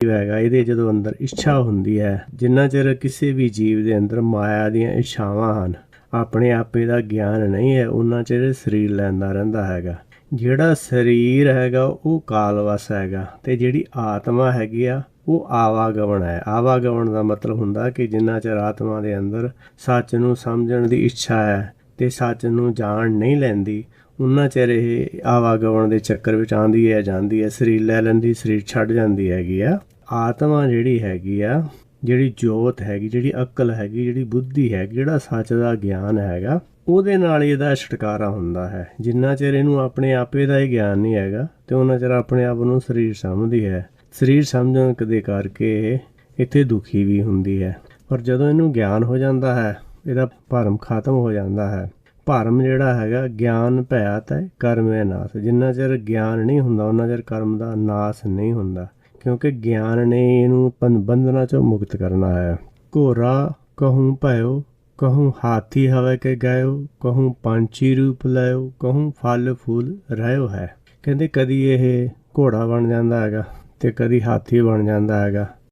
ਹੈਗਾ, ਇਹਦੇ ਜਦੋਂ ਅੰਦਰ ਇੱਛਾ ਹੁੰਦੀ ਹੈ, ਜਿੰਨਾ ਚਿਰ ਕਿਸੇ ਵੀ ਜੀਵ ਦੇ ਅੰਦਰ ਮਾਇਆ ਦੀਆਂ ਇੱਛਾਵਾਂ ਹਨ, ਆਪਣੇ ਆਪੇ ਦਾ ਗਿਆਨ ਨਹੀਂ ਹੈ ਉਹਨਾਂ ਚਿਰ ਸਰੀਰ ਲੈਂਦਾ ਰਹਿੰਦਾ ਹੈਗਾ। ਜਿਹੜਾ ਸਰੀਰ ਹੈਗਾ, ਉਹ ਕਾਲਵਸ ਹੈਗਾ ਤੇ ਜਿਹੜੀ ਆਤਮਾ ਹੈਗੀ ਆ, ਉਹ ਆਵਾਗਵਣ ਹੈ। ਆਵਾਗਵਣ ਦਾ ਮਤਲਬ ਹੁੰਦਾ ਕਿ ਜਿੰਨਾ ਚਿਰ ਆਤਮਾ ਦੇ ਅੰਦਰ ਸੱਚ ਨੂੰ ਸਮਝਣ ਦੀ ਇੱਛਾ ਹੈ ਤੇ ਸੱਚ ਨੂੰ ਜਾਣ ਨਹੀਂ ਲੈਂਦੀ, ਉਹਨਾਂ ਚਿਰ ਇਹ ਆਵਾਗਮਨ ਦੇ ਚੱਕਰ ਵਿੱਚ ਆਂਦੀ ਹੈ, ਜਾਂਦੀ ਹੈ, ਸਰੀਰ ਲੈ ਲੈਂਦੀ, ਸਰੀਰ ਛੱਡ ਜਾਂਦੀ ਹੈਗੀ ਆ। ਆਤਮਾ ਜਿਹੜੀ ਹੈਗੀ ਆ, ਜਿਹੜੀ ਜੋਤ ਹੈਗੀ, ਜਿਹੜੀ ਅਕਲ ਹੈਗੀ, ਜਿਹੜੀ ਬੁੱਧੀ ਹੈ ਜਿਹੜਾ ਸੱਚ ਦਾ ਗਿਆਨ ਹੈਗਾ, ਉਹਦੇ ਨਾਲ ਹੀ ਇਹਦਾ ਛੁਟਕਾਰਾ ਹੁੰਦਾ ਹੈ। ਜਿੰਨਾ ਚਿਰ ਇਹਨੂੰ ਆਪਣੇ ਆਪੇ ਦਾ ਹੀ ਗਿਆਨ ਨਹੀਂ ਹੈਗਾ, ਤੇ ਉਹਨਾਂ ਚਿਰ ਆਪਣੇ ਆਪ ਨੂੰ ਸਰੀਰ ਸਮਝਦੀ ਹੈ। ਸਰੀਰ ਸਮਝਣ ਕਦੇ ਕਰਕੇ ਇਹ ਇੱਥੇ ਦੁਖੀ ਵੀ ਹੁੰਦੀ ਹੈ। ਪਰ ਜਦੋਂ ਇਹਨੂੰ ਗਿਆਨ ਹੋ ਜਾਂਦਾ ਹੈ ਇਹਦਾ ਭਰਮ ਖਤਮ ਹੋ ਜਾਂਦਾ ਹੈ। ਭਰਮ ਜਿਹੜਾ ਹੈਗਾ, ਗਿਆਨ ਭੈਤ ਹੈ, ਕਰਮ ਹੈ ਨਾਸ। ਜਿੰਨਾ ਚਿਰ ਗਿਆਨ ਨਹੀਂ ਹੁੰਦਾ, ਉਹਨਾਂ ਚਿਰ ਕਰਮ ਦਾ ਨਾਸ ਨਹੀਂ ਹੁੰਦਾ। ਕਿਉਂਕਿ ਗਿਆਨ ਨੇ ਇਹਨੂੰ ਪੰ- ਬੰਧਨਾਂ ਚੋਂ ਮੁਕਤ ਕਰਨਾ ਹੈ। ਘੋਰਾ, ਕਹੂੰ ਭਇਓ, ਕਹੂੰ ਹਾਥੀ ਹਵੇ ਕੇ ਗਇਓ, ਕਹੂੰ ਪੰਛੀ ਰੂਪ ਲਿਓ ਕਹੂੰ ਫਲ ਫੂਲ ਰਹਿਓ ਹੈ। ਕਹਿੰਦੇ ਕਦੀ ਇਹ ਘੋੜਾ ਬਣ ਜਾਂਦਾ ਹੈਗਾ ਤੇ ਕਦੀ ਹਾਥੀ ਬਣ ਜਾਂਦਾ ਹੈਗਾ।